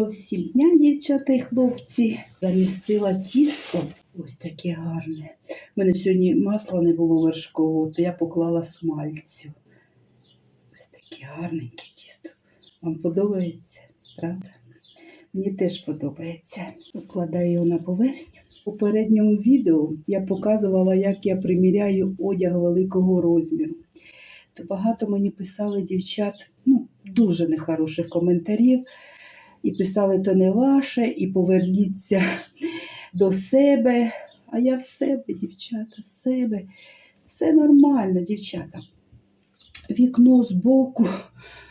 Гарно всім дня, дівчата і хлопці. Замісила тісто. Ось таке гарне. У мене сьогодні масла не було вершкового, то я поклала смальцю. Ось таке гарненьке тісто. Вам подобається, правда? Мені теж подобається. Вкладаю його на поверхню. У попередньому відео я показувала, як я приміряю одяг великого розміру. То багато мені писали дівчат, ну, дуже нехороших коментарів. І писали, то не ваше, і поверніться до себе. А я в себе, дівчата, в себе. Все нормально, дівчата. Вікно збоку,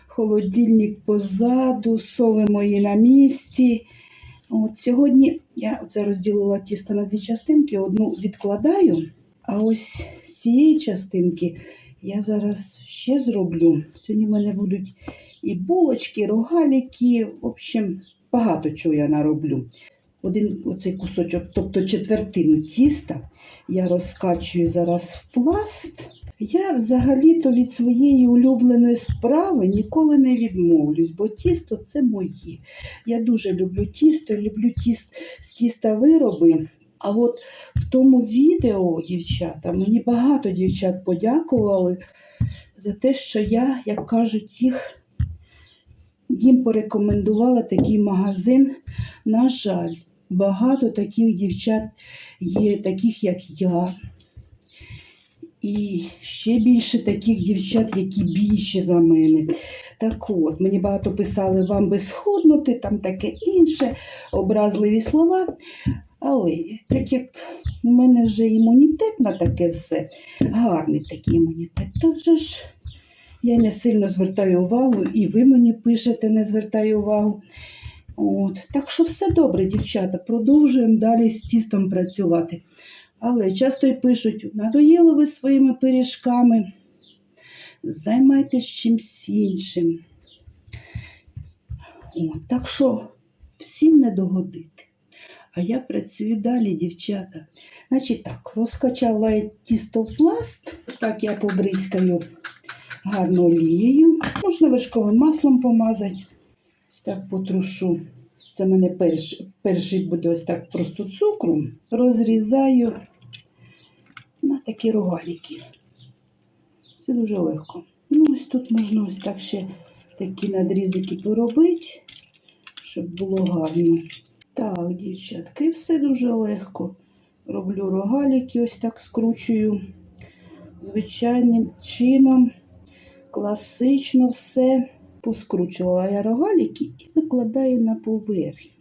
холодильник позаду, сови мої на місці. От Сьогодні я оце розділила тісто на дві частинки, одну відкладаю, а ось з цієї частинки я зараз ще зроблю. Сьогодні в мене будуть і булочки, рогаліки. В общем, багато чого я нароблю. Один оцей кусочок, тобто четвертину тіста, я розкачую зараз в пласт. Я взагалі-то від своєї улюбленої справи ніколи не відмовлюсь, бо тісто це моє. Я дуже люблю тісто, люблю тіст, з тіста вироби. А от в тому відео, дівчата, мені багато дівчат подякували за те, що я, як кажуть, їх їм порекомендувала такий магазин. На жаль, багато таких дівчат є, таких як я. І ще більше таких дівчат, які більші за мене. Так от, мені багато писали, вам би схуднути, там таке інше, образливі слова. Але так як у мене вже імунітет на таке все, гарний такий імунітет, то вже ж я не сильно звертаю увагу, і ви мені пишете, не звертаю увагу. От. Так що все добре, дівчата, продовжуємо далі з тістом працювати. Але часто й пишуть, надоїли ви своїми пиріжками, займайтесь чимсь іншим. От. Так що всім не догодити. А я працюю далі, дівчата. Значить так, розкачала я тісто в пласт. Так я побризкаю гарно олією. Можна вершковим маслом помазати. Ось так потрушу. Це в мене перший, перший буде ось так просто цукром. Розрізаю на такі рогаліки. Все дуже легко. Ну, ось тут можна ось так ще такі надрізики поробити, щоб було гарно. Так, дівчатки, все дуже легко. Роблю рогаліки, ось так скручую звичайним чином. Класично все. Поскручувала я рогаліки і викладаю на поверхню.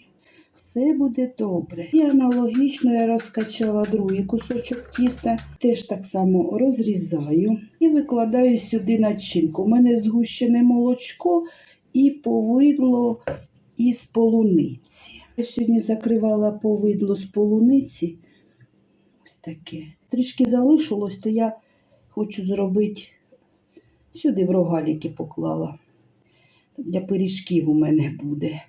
Все буде добре. І аналогічно я розкачала другий кусочок тіста, теж так само розрізаю і викладаю сюди начинку. У мене згущене молочко і повидло із полуниці. Я сьогодні закривала повидло з полуниці. Ось таке. Трішки залишилось, то я хочу зробити сюди в рогаліки поклала. Для пиріжків у мене буде.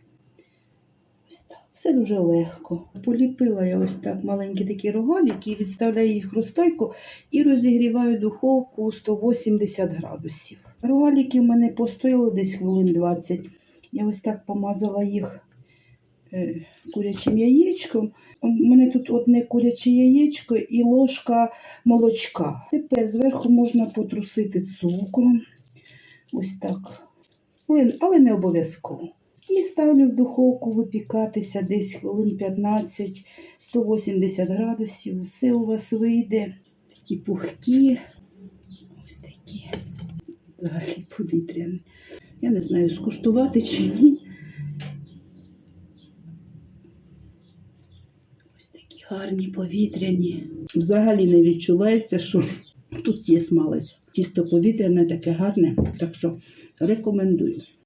Ось так. Все дуже легко. Поліпила я ось так маленькі такі рогаліки, відставляю їх в розстойку і розігріваю духовку 180 градусів. Рогаліки в мене постояли десь хвилин 20. Я ось так помазала їх курячим яєчком. У мене тут одне куряче яєчко і ложка молочка. Тепер зверху можна потрусити цукром. Ось так. Але- не обов'язково. І ставлю в духовку випікатися десь хвилин 15, 180 градусів. Все у вас вийде. Такі пухкі. Ось такі. Взагалі повітряні. Я не знаю, скуштувати чи ні. Гарні повітряні. Взагалі не відчувається, що тут є смалець. Тісто повітряне таке гарне, так що рекомендую.